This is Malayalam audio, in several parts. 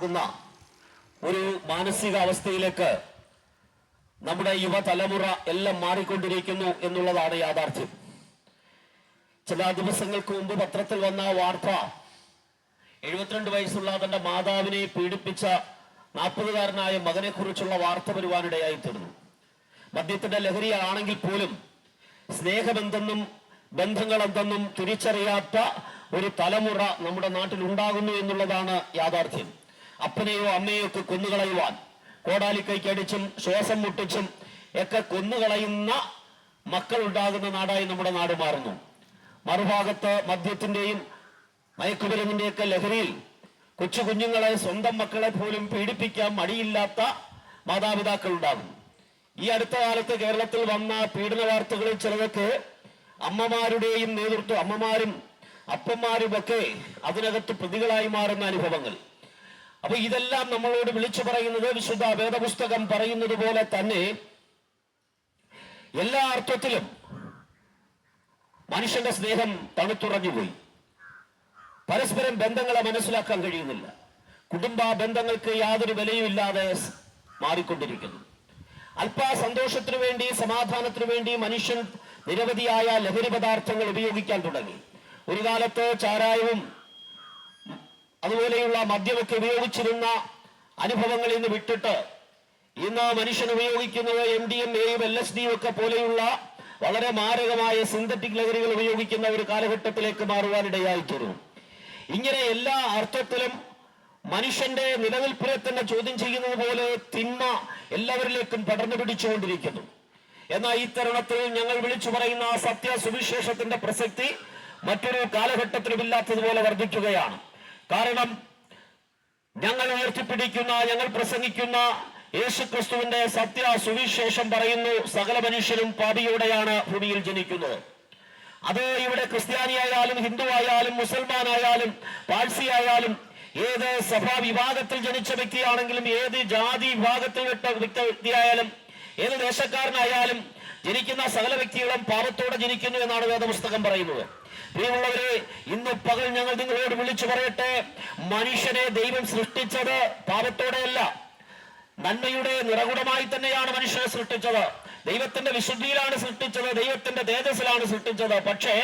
പോകുന്ന ഒരു മാനസികാവസ്ഥയിലേക്ക് നമ്മുടെ യുവതലമുറ എല്ലാം മാറിക്കൊണ്ടിരിക്കുന്നു എന്നുള്ളതാണ് യാഥാർത്ഥ്യം. ചില ദിവസങ്ങൾക്ക് മുമ്പ് പത്രത്തിൽ വന്ന വാർത്ത എഴുപത്തിരണ്ട് വയസ്സുള്ള തന്റെ മാതാവിനെ പീഡിപ്പിച്ച നാൽപ്പതുകാരനായ മകനെ കുറിച്ചുള്ള വാർത്ത വരുവാനിടയായി തീർന്നു. മദ്യത്തിന്റെ ലഹരിയാണെങ്കിൽ പോലും സ്നേഹമെന്തെന്നും ബന്ധങ്ങൾ എന്തെന്നും തിരിച്ചറിയാത്ത ഒരു തലമുറ നമ്മുടെ നാട്ടിൽ ഉണ്ടാകുന്നു എന്നുള്ളതാണ് യാഥാർത്ഥ്യം. അപ്പനെയോ അമ്മയോ ഒക്കെ കൊന്നുകളയുവാൻ. കോടാലിക്കൈക്കടിച്ചും ശ്വാസം മുട്ടിച്ചും ഒക്കെ കൊന്നുകളയുന്ന മക്കൾ ഉണ്ടാകുന്ന നാടായി നമ്മുടെ നാട് മാറുന്നു. മറുഭാഗത്ത് മദ്യത്തിന്റെയും മയക്കുമരുന്നിന്റെയൊക്കെ ലഹരിയിൽ കൊച്ചു കുഞ്ഞുങ്ങളെ സ്വന്തം മക്കളെ പോലും പീഡിപ്പിക്കാൻ മടിയില്ലാത്ത മാതാപിതാക്കൾ ഉണ്ടാകും ഈ അടുത്ത കാലത്ത് കേരളത്തിൽ വന്ന പീഡന വാർത്തകളിൽ ചിലതൊക്കെ അമ്മമാരുടെയും നേതൃത്വം അമ്മമാരും അപ്പന്മാരുമൊക്കെ അതിനകത്ത് പ്രതികളായി മാറുന്ന അനുഭവങ്ങൾ. അപ്പൊ ഇതെല്ലാം നമ്മളോട് വിളിച്ചു പറയുന്നത് വിശുദ്ധ വേദപുസ്തകം പറയുന്നത് പോലെ തന്നെ എല്ലാ അർത്ഥത്തിലും മനുഷ്യന്റെ സ്നേഹം തണുത്തുറഞ്ഞുപോയി പരസ്പരം ബന്ധങ്ങളെ മനസ്സിലാക്കാൻ കഴിയുന്നില്ല. കുടുംബ ബന്ധങ്ങൾക്ക് യാതൊരു വിലയുമില്ലാതെ മാറിക്കൊണ്ടിരിക്കുന്നു. അല്പ സന്തോഷത്തിനു വേണ്ടി സമാധാനത്തിനു വേണ്ടി മനുഷ്യൻ നിരവധിയായ ലഹരി പദാർത്ഥങ്ങൾ ഉപയോഗിക്കാൻ തുടങ്ങി. ഒരു കാലത്ത് ചാരായവും അതുപോലെയുള്ള മദ്യമൊക്കെ ഉപയോഗിച്ചിരുന്ന അനുഭവങ്ങളിൽ നിന്ന് വിട്ടിട്ട് ഇന്ന് മനുഷ്യൻ ഉപയോഗിക്കുന്നത് എം ഡി എം എയും എൽ എസ് ഡിയും ഒക്കെ പോലെയുള്ള വളരെ മാരകമായ സിന്തറ്റിക് ലഹരികൾ ഉപയോഗിക്കുന്ന ഒരു കാലഘട്ടത്തിലേക്ക് മാറുവാനിടയായി തീർന്നു. ഇങ്ങനെ എല്ലാ അർത്ഥത്തിലും മനുഷ്യന്റെ നിലനിൽപ്പിനെ തന്നെ ചോദ്യം ചെയ്യുന്നത് പോലെ തിന്മ എല്ലാവരിലേക്കും പടർന്നു പിടിച്ചുകൊണ്ടിരിക്കുന്നു. എന്നാൽ ഈ തരുണത്തിൽ ഞങ്ങൾ വിളിച്ചു പറയുന്ന സത്യ സുവിശേഷത്തിന്റെ പ്രസക്തി മറ്റൊരു കാലഘട്ടത്തിലുമില്ലാത്തതുപോലെ വർദ്ധിക്കുകയാണ്. കാരണം ഞങ്ങൾ ഉയർത്തിപ്പിടിക്കുന്ന ഞങ്ങൾ പ്രസംഗിക്കുന്ന യേശു ക്രിസ്തുവിന്റെ സത്യ സുവിശേഷം പറയുന്നു സകല മനുഷ്യരും പാപിയോടെയാണ് ഭൂമിയിൽ ജനിക്കുന്നത്. അത് ഇവിടെ ക്രിസ്ത്യാനി ആയാലും ഹിന്ദു ആയാലും മുസൽമാൻ ആയാലും പാഴ്സി ആയാലും ഏത് സഭാ വിഭാഗത്തിൽ ജനിച്ച വ്യക്തിയാണെങ്കിലും ഏത് ജാതി വിഭാഗത്തിൽ വിട്ട വ്യക്തി- വ്യക്തിയായാലും ഏത് ദേശക്കാരനായാലും ജനിക്കുന്ന സകല വ്യക്തികളും പാപത്തോടെ ജനിക്കുന്നു എന്നാണ് വേദപുസ്തകം പറയുന്നത്. പ്രിയമുള്ളവരെ ഇന്ന് പകൽ ഞങ്ങൾ നിങ്ങളോട് വിളിച്ചു പറയട്ടെ. മനുഷ്യനെ ദൈവം സൃഷ്ടിച്ചത് പാപത്തോടെയല്ല. നന്മയുടെ നിറകുടമായി തന്നെയാണ് മനുഷ്യനെ സൃഷ്ടിച്ചത്. ദൈവത്തിന്റെ വിശുദ്ധിയിലാണ് സൃഷ്ടിച്ചത് ദൈവത്തിന്റെ തേജസ്സിലാണ് സൃഷ്ടിച്ചത്. പക്ഷേ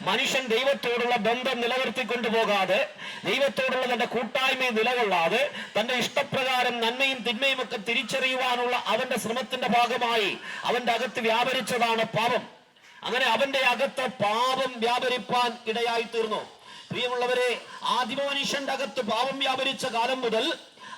മനുഷ്യൻ ദൈവത്തോടുള്ള ബന്ധം നിലനിർത്തിക്കൊണ്ടു പോകാതെ ദൈവത്തോടുള്ള തന്റെ കൂട്ടായ്മയെ നിലകൊള്ളാതെ തന്റെ ഇഷ്ടപ്രകാരം നന്മയും തിന്മയും ഒക്കെ തിരിച്ചറിയുവാനുള്ള അവന്റെ ശ്രമത്തിന്റെ ഭാഗമായി അവന്റെ അകത്ത് വ്യാപരിച്ചതാണ് പാപം. അങ്ങനെ അവന്റെ അകത്ത് പാപം വ്യാപരിപ്പാൻ ഇടയായി തീർന്നു പ്രിയമുള്ളവരെ ആദിമ മനുഷ്യന്റെ അകത്ത് പാപം വ്യാപരിച്ച കാലം മുതൽ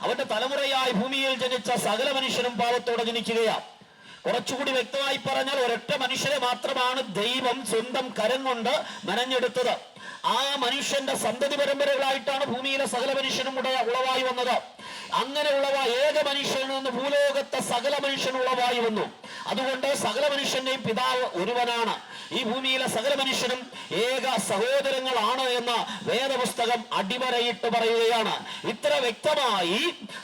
അവന്റെ തലമുറയായി ഭൂമിയിൽ ജനിച്ച സകല മനുഷ്യനും പാപത്തോടെ ജനിക്കുകയാണ്. കുറച്ചുകൂടി വ്യക്തമായി പറഞ്ഞാൽ ഒരൊറ്റ മനുഷ്യരെ മാത്രമാണ് ദൈവം സ്വന്തം കരം കൊണ്ട് മനഞ്ഞെടുത്തത് ആ മനുഷ്യന്റെ സന്തതി പരമ്പരകളായിട്ടാണ് ഭൂമിയിലെ സകല മനുഷ്യനും ഉളവായി വന്നത്. അങ്ങനെ ഉളവ ഏക മനുഷ്യനിൽ നിന്ന് ഭൂലോകത്തെ സകല മനുഷ്യൻ ഉളവായി വന്നു. അതുകൊണ്ട് സകല മനുഷ്യന്റെയും പിതാവ് ഒരുവനാണ്. ഈ ഭൂമിയിലെ സകല മനുഷ്യനും ഏക സഹോദരങ്ങളാണ് എന്ന് വേദപുസ്തകം അടിവരയിട്ട് പറയുകയാണ്. ഇത്ര വ്യക്തമായി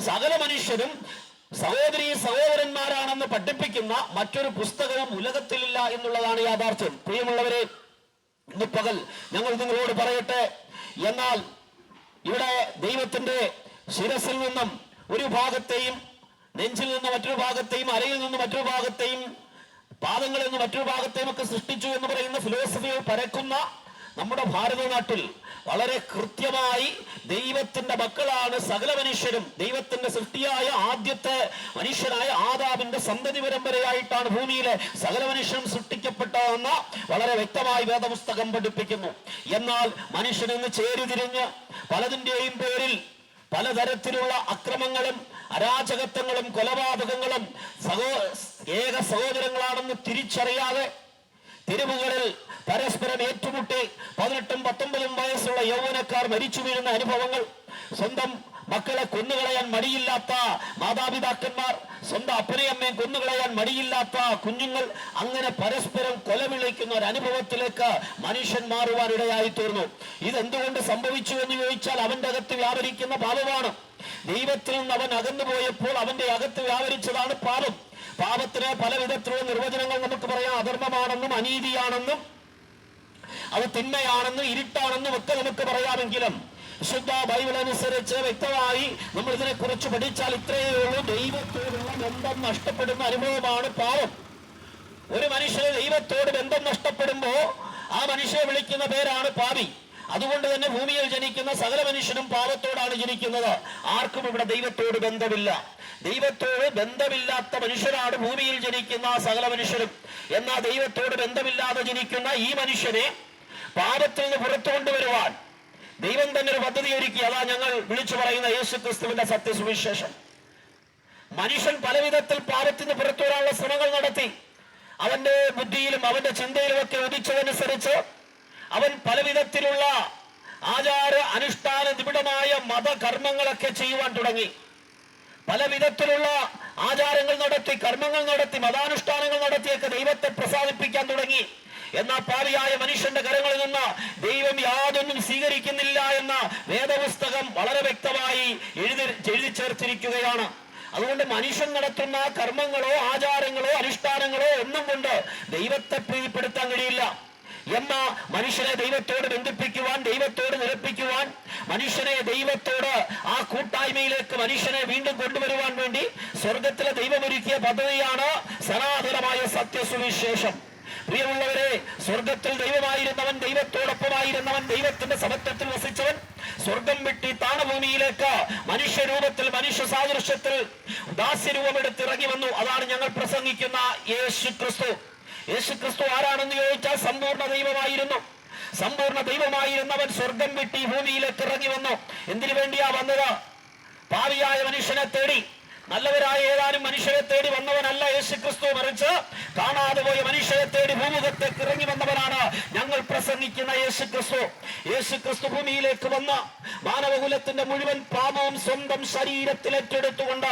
സകല മനുഷ്യരും സഹോദരി സഹോദരന്മാരാണെന്ന് പഠിപ്പിക്കുന്ന മറ്റൊരു പുസ്തകവും ഉലകത്തിലില്ല എന്നുള്ളതാണ് യാഥാർത്ഥ്യം. പ്രിയമുള്ളവരെ ഇന്ന് പകൽ ഞങ്ങൾ നിങ്ങളോട് പറയട്ടെ. എന്നാൽ ഇവിടെ ദൈവത്തിന്റെ ശിരസിൽ നിന്നും ഒരു ഭാഗത്തെയും നെഞ്ചിൽ നിന്ന് മറ്റൊരു ഭാഗത്തെയും അരയിൽ നിന്ന് മറ്റൊരു ഭാഗത്തെയും പാദങ്ങളിൽ നിന്ന് മറ്റൊരു ഭാഗത്തെയും ഒക്കെ സൃഷ്ടിച്ചു എന്ന് പറയുന്ന ഫിലോസഫിയെ പരക്കുന്ന നമ്മുടെ ഭാരതനാട്ടിൽ വളരെ കൃത്യമായി ദൈവത്തിന്റെ മക്കളാണ് സകല മനുഷ്യരും. ദൈവത്തിന്റെ സൃഷ്ടിയായ ആദ്യത്തെ മനുഷ്യനായ ആദാമിന്റെ സന്തതി പരമ്പരയായിട്ടാണ് ഭൂമിയിലെ സകല മനുഷ്യരും സൃഷ്ടിക്കപ്പെട്ടതെന്ന് വളരെ വ്യക്തമായി വേദപുസ്തകം പഠിപ്പിക്കുന്നു. എന്നാൽ മനുഷ്യൻ ഇന്ന് ചേരിതിരിഞ്ഞ് പലതിന്റെയും പേരിൽ പലതരത്തിലുള്ള അക്രമങ്ങളും അരാജകത്വങ്ങളും കൊലപാതകങ്ങളും സഹോ ഏക സഹോദരങ്ങളാണെന്ന് തിരിച്ചറിയാതെ തെരുവുകളിൽ പരസ്പരം ഏറ്റുമുട്ടി പതിനെട്ടും പത്തൊമ്പതും വയസ്സുള്ള യൗവനക്കാർ മരിച്ചു വീഴുന്ന അനുഭവങ്ങൾ സ്വന്തം മക്കളെ കൊന്നുകളയാൻ മടിയില്ലാത്ത മാതാപിതാക്കന്മാർ സ്വന്തം അപ്പനെയും കൊന്നുകളയാൻ മടിയില്ലാത്ത കുഞ്ഞുങ്ങൾ അങ്ങനെ പരസ്പരം കൊലവിളിക്കുന്ന ഒരു അനുഭവത്തിലേക്ക് മനുഷ്യൻ മാറുവാൻ ഇടയായി തീർന്നു ഇതെന്തുകൊണ്ട് സംഭവിച്ചു എന്ന് ചോദിച്ചാൽ അവന്റെ അകത്ത് വ്യാപരിക്കുന്ന പാപമാണ്. ദൈവത്തിൽ നിന്ന് അവൻ അകന്നു പോയപ്പോൾ അവന്റെ അകത്ത് വ്യാപരിച്ചതാണ് പാപം. പാപത്തിന് പല വിധത്തിലുള്ള നിർവചനങ്ങൾ നമുക്ക് പറയാം. അധർമ്മമാണെന്നും അനീതിയാണെന്നും അത് തിന്മയാണെന്നും ഇരുട്ടാണെന്നും ഒക്കെ നമുക്ക് പറയാമെങ്കിലും ശുദ്ധ ബൈബിൾ അനുസരിച്ച് വ്യക്തമായി നമ്മൾ ഇതിനെ കുറിച്ച് പഠിച്ചാൽ ഇത്രയേ ഉള്ളൂ. ദൈവത്തോടുള്ള ബന്ധം നഷ്ടപ്പെടുന്ന അനുഭവമാണ് പാവം ഒരു മനുഷ്യന് ദൈവത്തോട് ബന്ധം നഷ്ടപ്പെടുമ്പോ ആ മനുഷ്യനെ വിളിക്കുന്ന പേരാണ് പാപി. അതുകൊണ്ട് തന്നെ ഭൂമിയിൽ ജനിക്കുന്ന സകല മനുഷ്യനും പാപത്തോടാണ് ജനിക്കുന്നത്. ആർക്കും ഇവിടെ ദൈവത്തോട് ബന്ധമില്ല. ദൈവത്തോട് ബന്ധമില്ലാത്ത മനുഷ്യരാണ് ഭൂമിയിൽ ജനിക്കുന്ന സകല മനുഷ്യരും. എന്നാൽ ദൈവത്തോട് ബന്ധമില്ലാതെ ജനിക്കുന്ന ഈ മനുഷ്യനെ പാപത്തിൽ നിന്ന് പുറത്തു കൊണ്ടുവരുവാൻ ദൈവം തന്നെ ഒരു പദ്ധതി ഒരുക്കി. അതാ ഞങ്ങൾ വിളിച്ചു പറയുന്ന യേശു ക്രിസ്തുവിന്റെ സത്യസുവിശേഷം. മനുഷ്യൻ പലവിധത്തിൽ പാപത്തിന് പുറത്തു വരാനുള്ള ശ്രമങ്ങൾ നടത്തി. അവന്റെ ബുദ്ധിയിലും അവന്റെ ചിന്തയിലും ഒക്കെ ഉദിച്ചതനുസരിച്ച് അവൻ പലവിധത്തിലുള്ള ആചാര അനുഷ്ഠാന നിബിഡമായ മതകർമ്മങ്ങളൊക്കെ ചെയ്യുവാൻ തുടങ്ങി. പലവിധത്തിലുള്ള ആചാരങ്ങൾ നടത്തി കർമ്മങ്ങൾ നടത്തി മതാനുഷ്ഠാനങ്ങൾ നടത്തിയൊക്കെ ദൈവത്തെ പ്രസാദിപ്പിക്കാൻ തുടങ്ങി. എന്നാൽ പാവിയായ മനുഷ്യന്റെ കരങ്ങളിൽ നിന്ന് ദൈവം യാതൊന്നും സ്വീകരിക്കുന്നില്ല എന്ന വേദപുസ്തകം വളരെ വ്യക്തമായി എഴുതി എഴുതി ചേർത്തിരിക്കുകയാണ്. അതുകൊണ്ട് മനുഷ്യൻ നടത്തുന്ന കർമ്മങ്ങളോ ആചാരങ്ങളോ അനുഷ്ഠാനങ്ങളോ ഒന്നും കൊണ്ട് ദൈവത്തെ പ്രീതിപ്പെടുത്താൻ കഴിയില്ല. എന്ന മനുഷ്യനെ ദൈവത്തോട് ബന്ധിപ്പിക്കുവാൻ ദൈവത്തോട് നിരപ്പിക്കുവാൻ മനുഷ്യനെ ദൈവത്തോട് ആ കൂട്ടായ്മയിലേക്ക് മനുഷ്യനെ വീണ്ടും കൊണ്ടുവരുവാൻ വേണ്ടി സ്വർഗത്തിലെ ദൈവമൊരുക്കിയ പദ്ധതിയാണ് സനാതനമായ സത്യസുവിശേഷം. പ്രിയമുള്ളവരെ സ്വർഗത്തിൽ ദൈവമായിരുന്നവൻ ദൈവത്തോടൊപ്പമായിരുന്നവൻ ദൈവത്തിന്റെ സമത്വത്തിൽ വസിച്ചവൻ സ്വർഗം വിട്ടി താണഭൂമിയിലേക്ക് മനുഷ്യരൂപത്തിൽ മനുഷ്യ സാദൃശ്യത്തിൽ ദാസ്യരൂപമെടുത്ത് ഇറങ്ങി വന്നു. അതാണ് ഞങ്ങൾ പ്രസംഗിക്കുന്ന യേശു ക്രിസ്തു യേശു ക്രിസ്തു ആരാണെന്ന് ചോദിച്ചാൽ സമ്പൂർണ ദൈവമായിരുന്നു. സമ്പൂർണ ദൈവമായിരുന്നവൻ സ്വർഗം വിട്ടി ഭൂമിയിലേക്ക് ഇറങ്ങി വന്നു. എന്തിനു വേണ്ടിയാ വന്നത്? പാവിയായ മനുഷ്യനെ തേടി. നല്ലവരായ ഏതാനും മനുഷ്യരെ തേടി വന്നവനല്ല യേശു ക്രിസ്തു മറിച്ച് കാണാതെ പോയ മനുഷ്യരെ തേടി ഭൂമുഖത്തേക്ക് ഇറങ്ങി വന്നവനാണ് ഞങ്ങൾ പ്രസംഗിക്കുന്ന യേശു ക്രിസ്തു യേശു ക്രിസ്തു ഭൂമിയിലേക്ക് വന്ന മാനവകുലത്തിന്റെ മുഴുവൻ പാപവും സ്വന്തം ശരീരത്തിൽ ഏറ്റെടുത്തുകൊണ്ട്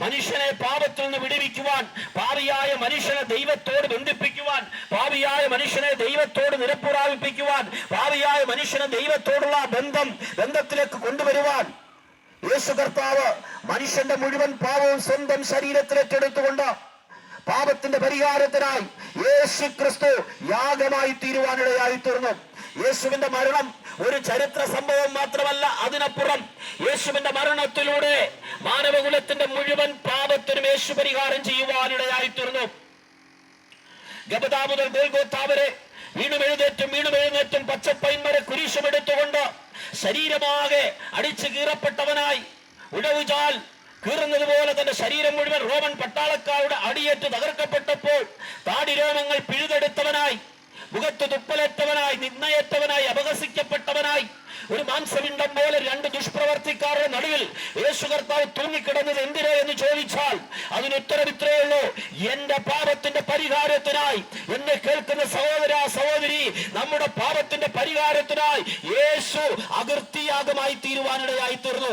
മനുഷ്യനെ പാപത്തിൽ നിന്ന് വിടുവിക്കുവാൻ പാവിയായ മനുഷ്യനെ ദൈവത്തോട് ബന്ധിപ്പിക്കുവാൻ പാവിയായ മനുഷ്യനെ ദൈവത്തോട് നിരപ്പുറാവിപ്പിക്കുവാൻ പാവിയായ മനുഷ്യനെ ദൈവത്തോടുള്ള ബന്ധം ബന്ധത്തിലേക്ക് കൊണ്ടുവരുവാൻ യേശു കർത്താവ് മനുഷ്യന്റെ മുഴുവൻ പാവവും സ്വന്തം ശരീരത്തിൽ ഏറ്റെടുത്തുകൊണ്ട് പാപത്തിന്റെ പരിഹാരത്തിനായി യേശു ക്രിസ്തു യാഗമായി തീരുവാനിടയായി തീർന്നു യേശുവിന്റെ മരണം ഒരു ചരിത്ര സംഭവം മാത്രമല്ല അതിനപ്പുറം യേശുവിന്റെ മരണത്തിലൂടെ മാനവകുലത്തിന്റെ മുഴുവൻ പാപത്തിനും യേശു പരിഹാരം ചെയ്യുവാനിടയായി തീർന്നു ഗബദാ മുതൽ ഗോൽഗോത്താവരെ വീണുമെഴുന്നേറ്റും വീണും എഴുന്നേറ്റും വീണും എഴുന്നേറ്റും പച്ചപ്പൈന്മരെ കുരിശുമെടുത്തുകൊണ്ട് ശരീരമാകെ അടിച്ചു കീറപ്പെട്ടവനായി ഉടവുചാൽ കീറുന്നത് പോലെ തന്റെ ശരീരം മുഴുവൻ റോമൻ പട്ടാളക്കാരുടെ അടിയേറ്റ് തകർക്കപ്പെട്ടപ്പോൾ താടിരോമങ്ങൾ പിഴുതെടുത്തവനായി മുഖത്ത് തുപ്പലേറ്റവനായി നിന്നയേറ്റവനായി അപഹസിക്കപ്പെട്ടവനായി ഒരു മാംസപിണ്ഡം പോലെ രണ്ട് ദുഷ്പ്രവർത്തിക്കാരുടെ നടുവിൽ യേശു കർത്താവ് തൂങ്ങിക്കിടന്നത് എന്തിനോ എന്ന് ചോദിച്ചാൽ അതിന് ഉത്തരം ഇത്രയേ ഉള്ളൂ. എന്റെ പാപത്തിന്റെ പരിഹാരത്തിനായി എന്നെ കേൾക്കുന്ന സഹോദര സഹോദരി നമ്മുടെ പാപത്തിന്റെ പരിഹാരത്തിനായി യേശു അകൃത്യാഗമായി തീരുവാനിടയായി തീർന്നു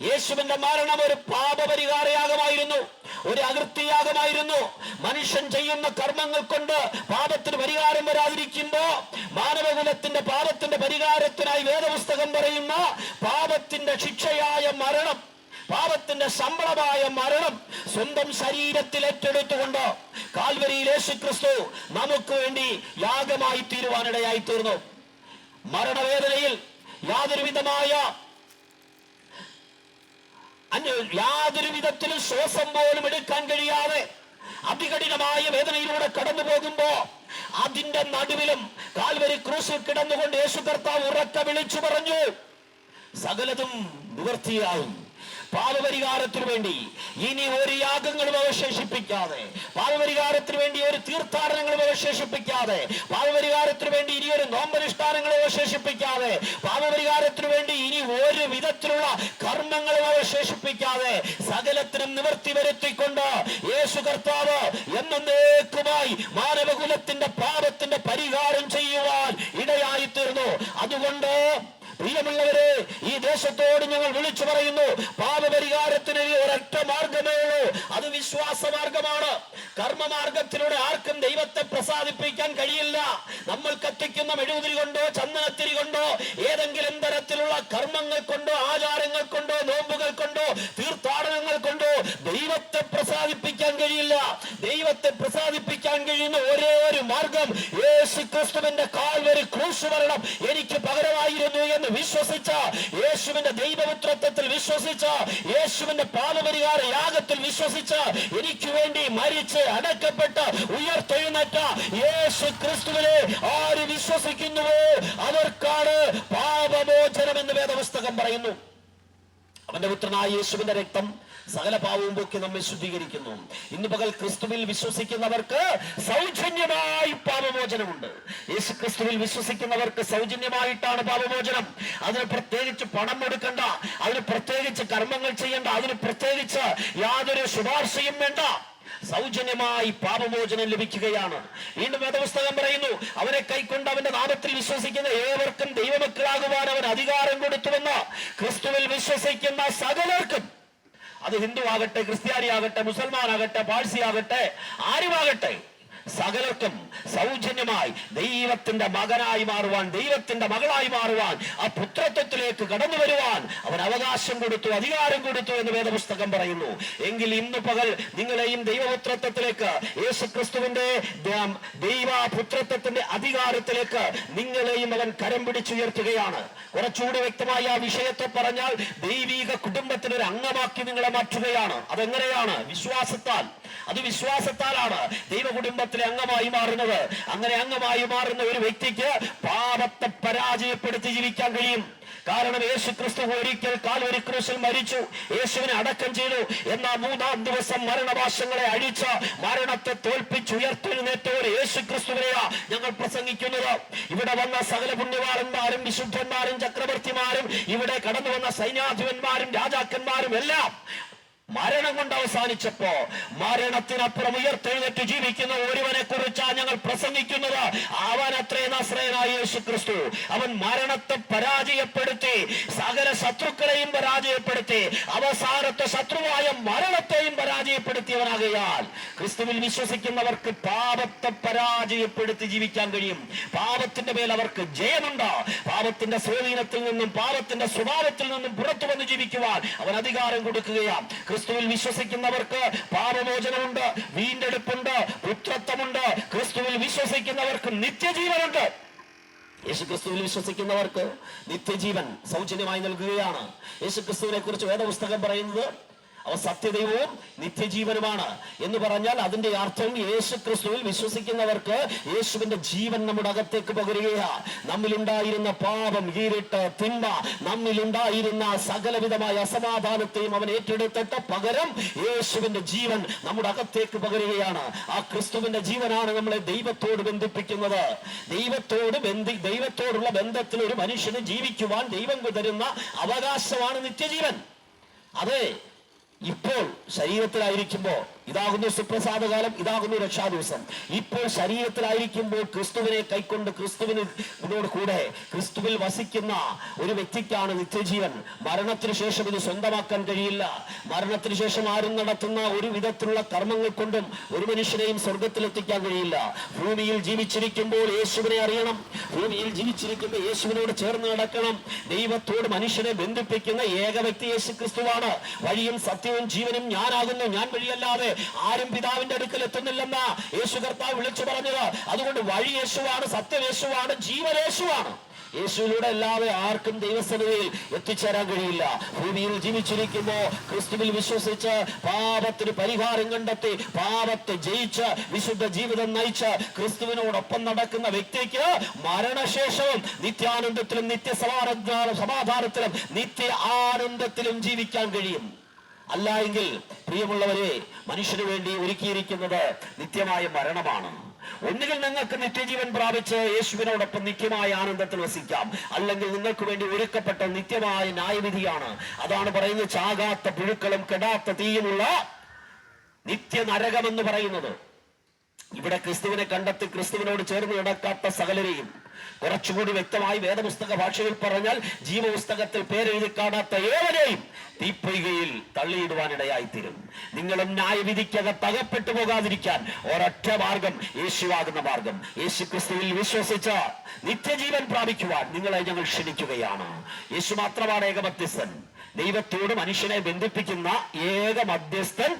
യേശുവിന്റെ മരണം ഒരു പാപപരിഹാരയാഗമായിരുന്നു ഒരു അകൃത്യയാഗമായിരുന്നു. മനുഷ്യൻ ചെയ്യുന്ന കർമ്മങ്ങൾ കൊണ്ട് പാപത്തിന് പരിഹാരം വരാതിരിക്കുമ്പോ മാനവകുലത്തിന്റെ പാപത്തിന്റെ പരിഹാരത്തിനായി വേദപുസ്തകം പറയുന്ന പാപത്തിന്റെ ശിക്ഷയായ മരണം പാപത്തിന്റെ ശമ്പളമായ മരണം സ്വന്തം ശരീരത്തിൽ ഏറ്റെടുത്തുകൊണ്ട് കാൽവരിയിൽ യേശു ക്രിസ്തു നമുക്ക് വേണ്ടി യാഗമായി തീരുവാനിടയായി തീർന്നു മരണവേദനയിൽ യാതൊരു വിധമായ യാതൊരു വിധത്തിലും ശ്വാസം പോലും എടുക്കാൻ കഴിയാതെ അതികഠിനമായ വേദനയിലൂടെ കടന്നു പോകുമ്പോ അതിന്റെ നടുവിലും കാൽവരി ക്രൂസിൽ കിടന്നുകൊണ്ട് യേശു കർത്താവ് ഉറക്ക വിളിച്ചു പറഞ്ഞു. സകലതും നിവർത്തിയാവും. പാപപരിഹാരത്തിനു വേണ്ടി ഇനി ഒരു യാഗങ്ങളും അവശേഷിപ്പിക്കാതെ പാപപരിഹാരത്തിന് വേണ്ടി ഒരു തീർത്ഥാടനങ്ങളും അവശേഷിപ്പിക്കാതെ പാപപരിഹാരത്തിന് വേണ്ടി ഇനി ഒരു നോമ്പനുഷ്ഠാനങ്ങളും അവശേഷിപ്പിക്കാതെ പാപപരിഹാരത്തിന് വേണ്ടി ഇനി ഒരു വിധത്തിലുള്ള കർമ്മങ്ങളും അവശേഷിപ്പിക്കാതെ സകലത്തിനും നിവർത്തി വരുത്തിക്കൊണ്ട് യേശു കർത്താവ് എന്നേക്കുമായി മാനവകുലത്തിന്റെ പാപത്തിന്റെ പരിഹാരം ചെയ്യുവാൻ ഇടയായി തീർന്നു അതുകൊണ്ട് പ്രിയമുള്ളവരെ ഈ ദേശത്തോട് ഞങ്ങൾ വിളിച്ചു പറയുന്നു പാപപരിഹാരത്തിന് ഒരൊറ്റ മാർഗമേ ഉള്ളൂ. അത് വിശ്വാസ മാർഗമാണ് കർമ്മമാർഗത്തിലൂടെ ആർക്കും ദൈവത്തെ പ്രസാദിപ്പിക്കാൻ കഴിയില്ല. നമ്മൾ കത്തിക്കുന്ന മെഴുകുതിരി കൊണ്ടോ ചന്ദനത്തിരി കൊണ്ടോ ഏതെങ്കിലും തരത്തിലുള്ള കർമ്മങ്ങൾ കൊണ്ടോ ആചാരങ്ങൾ കൊണ്ടോ നോമ്പുകൾ കൊണ്ടോ തീർത്ഥാടനങ്ങൾ കൊണ്ടോ ദൈവത്തെ പ്രസാദിപ്പിക്കാൻ കഴിയില്ല. ദൈവത്തെ പ്രസാദിപ്പിക്കാൻ കഴിയുന്ന ഒരേ ഒരു മാർഗം യേശു ക്രിസ്തുവിന്റെ കാൽവരി ക്രൂശ് മരണം. വിശ്വസിച്ച് യേശുവിന്റെ പാപപരിഹാര യാഗത്തിൽ വിശ്വസിച്ച് എനിക്ക് വേണ്ടി മരിച്ച് അടക്കപ്പെട്ട് ഉയർത്തെഴുന്നേറ്റ യേശു ക്രിസ്തുവിനെ ആര് വിശ്വസിക്കുന്നുവോ അവർക്കാണ് പാപമോചനം എന്ന് വേദപുസ്തകം പറയുന്നു. അവന്റെ പുത്രനായ യേശുവിന്റെ രക്തം സകല പാവവും പൊക്കി നമ്മെ ശുദ്ധീകരിക്കുന്നു. ഇന്ന് പകൽ ക്രിസ്തുവിൽ വിശ്വസിക്കുന്നവർക്ക് സൗജന്യമായി പാപമോചനമുണ്ട്. യേശു ക്രിസ്തുവിൽ വിശ്വസിക്കുന്നവർക്ക് സൗജന്യമായിട്ടാണ് പാപമോചനം. അതിന് പ്രത്യേകിച്ച് പണം എടുക്കണ്ട അതിന് പ്രത്യേകിച്ച് കർമ്മങ്ങൾ ചെയ്യണ്ട അതിന് പ്രത്യേകിച്ച് യാതൊരു ശുപാർശയും വേണ്ട. സൗജന്യമായി പാപമോചനം ലഭിക്കുകയാണ്. വീണ്ടും വേദപുസ്തകം പറയുന്നു അവനെ കൈക്കൊണ്ട് അവന്റെ നാമത്തിൽ വിശ്വസിക്കുന്ന ഏവർക്കും ദൈവമക്കളാകുവാൻ അവൻ അധികാരം കൊടുത്തുവെന്ന് ക്രിസ്തുവിൽ വിശ്വസിക്കുന്ന സകലർക്കും അത് ഹിന്ദു ആകട്ടെ ക്രിസ്ത്യാനി ആകട്ടെ മുസൽമാനാകട്ടെ പാഴ്സി ആകട്ടെ ആരുമാകട്ടെ സകലർക്കും സൗജന്യമായി ദൈവത്തിന്റെ മകനായി മാറുവാൻ ദൈവത്തിന്റെ മകളായി മാറുവാൻ ആ പുത്രത്വത്തിലേക്ക് കടന്നു വരുവാൻ അവൻ അവകാശം കൊടുത്തു അധികാരം കൊടുത്തു എന്ന് വേദപുസ്തകം പറയുന്നു. എങ്കിൽ ഇന്ന് പകൽ നിങ്ങളെയും ദൈവപുത്രത്വത്തിലേക്ക് യേശു ക്രിസ്തുവിന്റെ ദൈവ പുത്രത്വത്തിന്റെ അധികാരത്തിലേക്ക് നിങ്ങളെയും അവൻ കരം പിടിച്ചുയർത്തുകയാണ്. കുറച്ചുകൂടി വ്യക്തമായി ആ വിഷയത്തെ പറഞ്ഞാൽ ദൈവിക കുടുംബത്തിന് ഒരു അംഗമാക്കി നിങ്ങളെ മാറ്റുകയാണ്. അതെങ്ങനെയാണ്? വിശ്വാസത്താൽ. അത് വിശ്വാസത്താലാണ്. ദൈവ കുടുംബത്തിലെ അംഗമായി മാറുന്നത്. അങ്ങനെ അംഗമായി മാറുന്ന ഒരു വ്യക്തിക്ക് പാപത്തെ പരാജയപ്പെടുത്തി ജീവിക്കാൻ കഴിയും. കാരണം യേശു ക്രിസ്തു ഒരിക്കൽ കാൽവരി ക്രൂശിൽ മരിച്ചു. യേശുവിനെ അടക്കം ചെയ്തു. എന്നാൽ മൂന്നാം ദിവസം മരണവാശങ്ങളെ അഴിച്ച മരണത്തെ തോൽപ്പിച്ചുയർത്തെഴുന്നേറ്റ ഒരു യേശു ക്രിസ്തുവിനെയാ ഞങ്ങൾ പ്രസംഗിക്കുന്നത്. ഇവിടെ വന്ന സകല പുണ്യവാളന്മാരും വിശുദ്ധന്മാരും ചക്രവർത്തിമാരും ഇവിടെ കടന്നു വന്ന സൈന്യാധിപന്മാരും രാജാക്കന്മാരും എല്ലാം മരണം കൊണ്ട് അവസാനിച്ചപ്പോ മരണത്തിനപ്പുറം ഉയർത്തെഴുന്നേറ്റ് ജീവിക്കുന്ന ഒരുവനെ കുറിച്ചാണ് ഞങ്ങൾ പ്രസംഗിക്കുന്നത്. അവൻ അത്രേ നസ്രയനായ യേശു ക്രിസ്തു അവൻ മരണത്തെ പരാജയപ്പെടുത്തി സകല ശത്രുക്കളെയും പരാജയപ്പെടുത്തി അവസാനത്തെ ശത്രുവായ മരണത്തെയും പരാജയപ്പെടുത്തിയവനാകയാൽ ക്രിസ്തുവിൽ വിശ്വസിക്കുന്നവർക്ക് പാപത്തെ പരാജയപ്പെടുത്തി ജീവിക്കാൻ കഴിയും. പാപത്തിന്റെ മേൽ അവർക്ക് ജയമുണ്ട്. പാപത്തിന്റെ സ്വാധീനത്തിൽ നിന്നും പാപത്തിന്റെ സ്വഭാവത്തിൽ നിന്നും പുറത്തു വന്ന് ജീവിക്കുവാൻ അവൻ അധികാരം കൊടുക്കുകയാണ്. ക്രിസ്തുവിൽ വിശ്വസിക്കുന്നവർക്ക് പാപമോചനമുണ്ട് വീണ്ടെടുപ്പുണ്ട് പുത്രത്വമുണ്ട്. ക്രിസ്തുവിൽ വിശ്വസിക്കുന്നവർക്ക് നിത്യജീവനുണ്ട്. യേശു ക്രിസ്തുവിൽ വിശ്വസിക്കുന്നവർക്ക് നിത്യജീവൻ സൗജന്യമായി നൽകുകയാണ്. യേശു ക്രിസ്തുവിനെ കുറിച്ച് വേദപുസ്തകം പറയുന്നത് അവ സത്യദൈവവും നിത്യജീവനുമാണ് എന്ന് പറഞ്ഞാൽ അതിന്റെ അർത്ഥം യേശു ക്രിസ്തുവിൽ വിശ്വസിക്കുന്നവർക്ക് യേശുവിന്റെ ജീവൻ നമ്മുടെ അകത്തേക്ക് പകരുകയാണ് നമ്മിലുണ്ടായിരുന്ന പാപം ഈരിട്ട് തിന്മ നമ്മിലുണ്ടായിരുന്ന സകലവിധമായ അസമാധാനത്തെയും അവൻ ഏറ്റെടുത്തിട്ട് പകരം യേശുവിന്റെ ജീവൻ നമ്മുടെ അകത്തേക്ക് പകരുകയാണ്. ആ ക്രിസ്തുവിന്റെ ജീവനാണ് നമ്മളെ ദൈവത്തോട് ബന്ധിപ്പിക്കുന്നത്. ദൈവത്തോട് ബന്ധി ദൈവത്തോടുള്ള ബന്ധത്തിൽ ഒരു മനുഷ്യന് ജീവിക്കുവാൻ ദൈവം തരുന്ന അവകാശമാണ് നിത്യജീവൻ. അതെ ഇപ്പോൾ ശരീരത്തിലായിരിക്കുമ്പോ ഇതാകുന്നു സുപ്രസാദകാലം ഇതാകുന്നു രക്ഷാദിവസം. ഇപ്പോൾ ശരീരത്തിലായിരിക്കുമ്പോൾ ക്രിസ്തുവിനെ കൈക്കൊണ്ട് ക്രിസ്തുവിനോട് കൂടെ ക്രിസ്തുവിൽ വസിക്കുന്ന ഒരു വ്യക്തിക്കാണ് നിത്യജീവൻ. മരണത്തിന് ശേഷം ഇത് സ്വന്തമാക്കാൻ കഴിയില്ല. മരണത്തിന് ശേഷം ആരും നടത്തുന്ന ഒരു വിധത്തിലുള്ള കർമ്മങ്ങൾ കൊണ്ടും ഒരു മനുഷ്യനെയും സ്വർഗത്തിലെത്തിക്കാൻ കഴിയില്ല. ഭൂമിയിൽ ജീവിച്ചിരിക്കുമ്പോൾ യേശുവിനെ അറിയണം. ഭൂമിയിൽ ജീവിച്ചിരിക്കുമ്പോൾ യേശുവിനോട് ചേർന്ന് നടക്കണം. ദൈവത്തോട് മനുഷ്യനെ ബന്ധിപ്പിക്കുന്ന ഏക വ്യക്തി യേശു ക്രിസ്തുവാണ് വഴിയും സത്യവും ജീവനും ഞാനാകുന്നു. ഞാൻ വഴിയല്ലാതെ ആരും പിതാവിന്റെ അടുക്കൽ എത്തുന്നില്ലെന്ന യേശു കർത്താവ് വിളിച്ചു പറഞ്ഞത്. അതുകൊണ്ട് വഴി യേശുവാണ് സത്യം യേശുവാണ് ജീവൻ യേശുവാണ്. യേശുവിലൂടെ അല്ലാതെ ആർക്കും ദൈവസന്നിധിയിൽ എത്തിച്ചേരാൻ കഴിയില്ല. ഭൂമിയിൽ ജീവിച്ചിരിക്കുമ്പോ ക്രിസ്തുവിൽ വിശ്വസിച്ച് പാപത്തിന് പരിഹാരം കണ്ടെത്തി പാപത്തെ ജയിച്ച് വിശുദ്ധ ജീവിതം നയിച്ച് ക്രിസ്തുവിനോടൊപ്പം നടക്കുന്ന വ്യക്തിക്ക് മരണശേഷവും നിത്യാനന്ദത്തിലും നിത്യ സമാധാനത്തിലും നിത്യ ആനന്ദത്തിലും ജീവിക്കാൻ കഴിയും. അല്ല എങ്കിൽ പ്രിയമുള്ളവരെ മനുഷ്യന് വേണ്ടി ഒരുക്കിയിരിക്കുന്നത് നിത്യമായ മരണമാണ്. ഒന്നുകിൽ നിങ്ങൾക്ക് നിത്യജീവൻ പ്രാപിച്ച് യേശുവിനോടൊപ്പം നിത്യമായ ആനന്ദത്തിൽ വസിക്കാം. അല്ലെങ്കിൽ നിങ്ങൾക്ക് വേണ്ടി ഒരുക്കപ്പെട്ട നിത്യമായ ന്യായവിധിയാണ്. അതാണ് പറയുന്നത് ചാകാത്ത പുഴുക്കളും കെടാത്ത തീയുമുള്ള നിത്യ നരകമെന്ന് പറയുന്നത്. ഇവിടെ ക്രിസ്തുവിനെ കണ്ടെത്തി ക്രിസ്തുവിനോട് ചേർന്ന് കിടക്കാത്ത സകലരെയും കുറച്ചുകൂടി വ്യക്തമായി വേദപുസ്തക ഭാഷയിൽ പറഞ്ഞാൽ ജീവപുസ്തകത്തിൽ പേരെഴുതി കാണാത്ത ഏവരെയും തീപ്പൊയ്കയിൽ തള്ളിയിടുവാനിടയായിത്തീരും. നിങ്ങളും ന്യായവിധിക്കകത്ത് അകപ്പെട്ടു പോകാതിരിക്കാൻ ഒരൊറ്റ മാർഗം യേശുവാകുന്ന മാർഗം. യേശു ക്രിസ്തുവിൽ വിശ്വസിച്ച നിത്യജീവൻ പ്രാപിക്കുവാൻ നിങ്ങളെ ഞങ്ങൾ ക്ഷണിക്കുകയാണ്. യേശു മാത്രമാണ് ഏക മധ്യസ്ഥൻ ദൈവത്തോട് മനുഷ്യനെ ബന്ധിപ്പിക്കുന്ന ഏക മധ്യസ്ഥൻ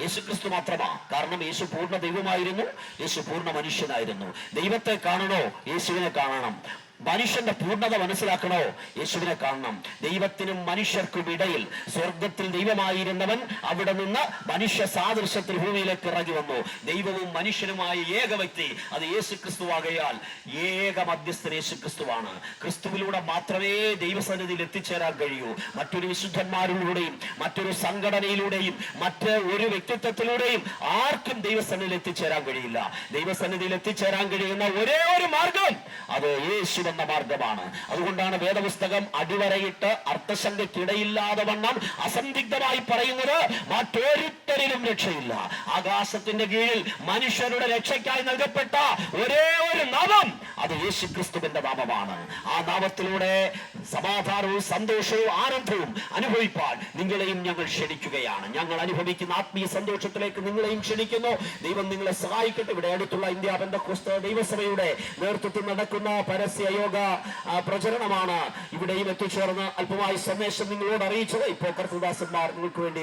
യേശുക്രിസ്തു മാത്രമാ. കാരണം യേശു പൂർണ ദൈവമായിരുന്നു യേശു പൂർണ മനുഷ്യനായിരുന്നു. ദൈവത്തെ കാണണോ? യേശുവിനെ കാണണം. മനുഷ്യന്റെ പൂർണത മനസ്സിലാക്കണോ? യേശുവിനെ കാണണം. ദൈവത്തിനും മനുഷ്യർക്കും ഇടയിൽ സ്വർഗത്തിൽ ദൈവമായിരുന്നവൻ അവിടെ നിന്ന് മനുഷ്യ സാദൃശ്യത്തിൽ ഭൂമിയിലേക്ക് ഇറങ്ങി വന്നു. ദൈവവും മനുഷ്യനുമായ ഏക വ്യക്തി അത് യേശു ക്രിസ്തുവാകയാൽ ഏക മധ്യസ്ഥൻ യേശു ക്രിസ്തുവാണ് ക്രിസ്തുവിലൂടെ മാത്രമേ ദൈവസന്നിധിയിൽ എത്തിച്ചേരാൻ കഴിയൂ. മറ്റൊരു വിശുദ്ധന്മാരിലൂടെയും മറ്റൊരു സംഘടനയിലൂടെയും മറ്റ് ഒരു വ്യക്തിത്വത്തിലൂടെയും ആർക്കും ദൈവസന്നിധിയിൽ എത്തിച്ചേരാൻ കഴിയില്ല. ദൈവസന്നിധിയിൽ എത്തിച്ചേരാൻ കഴിയുന്ന ഒരേ ഒരു മാർഗം അത് യേശു എന്ന മാർഗമാണ്. അതുകൊണ്ടാണ് വേദപുസ്തകം അടിവരയിട്ട് അർത്ഥശങ്കയ്ക്കിടയില്ലാതെ വണ്ണം അസന്ദിഗ്ധമായി പറയുന്നത് മറ്റൊരുത്തരിലും രക്ഷയില്ല. ആകാശത്തിന്റെ കീഴിൽ മനുഷ്യരുടെ രക്ഷയ്ക്കായി നൽകപ്പെട്ട ഒരേ ഒരു നാമം അത് യേശു ക്രിസ്തുവിന്റെ നാമമാണ്. ആ നാമത്തിലൂടെ സമാധാനവും സന്തോഷവും ആനന്ദവും അനുഭവിപ്പാൻ നിങ്ങളെയും ഞങ്ങൾ ക്ഷണിക്കുകയാണ്. ഞങ്ങൾ അനുഭവിക്കുന്ന ആത്മീയ സന്തോഷത്തിലേക്ക് നിങ്ങളെയും ക്ഷണിക്കുന്നു. ദൈവം നിങ്ങളെ സഹായിക്കട്ടെ. ഇവിടെ അടുത്തുള്ള ഇന്ത്യ ബന്ധക്രിസ്ത ദൈവസഭയുടെ നേതൃത്വത്തിൽ നടക്കുന്ന പരസ്യ യോഗ പ്രചരണമാണ്. ഇവിടെയും എത്തിച്ചേർന്ന് അല്പമായി സന്ദേശം നിങ്ങളോട് അറിയിച്ചത്. ഇപ്പോൾ കർത്തദാസന്മാർ നിങ്ങൾക്ക് വേണ്ടി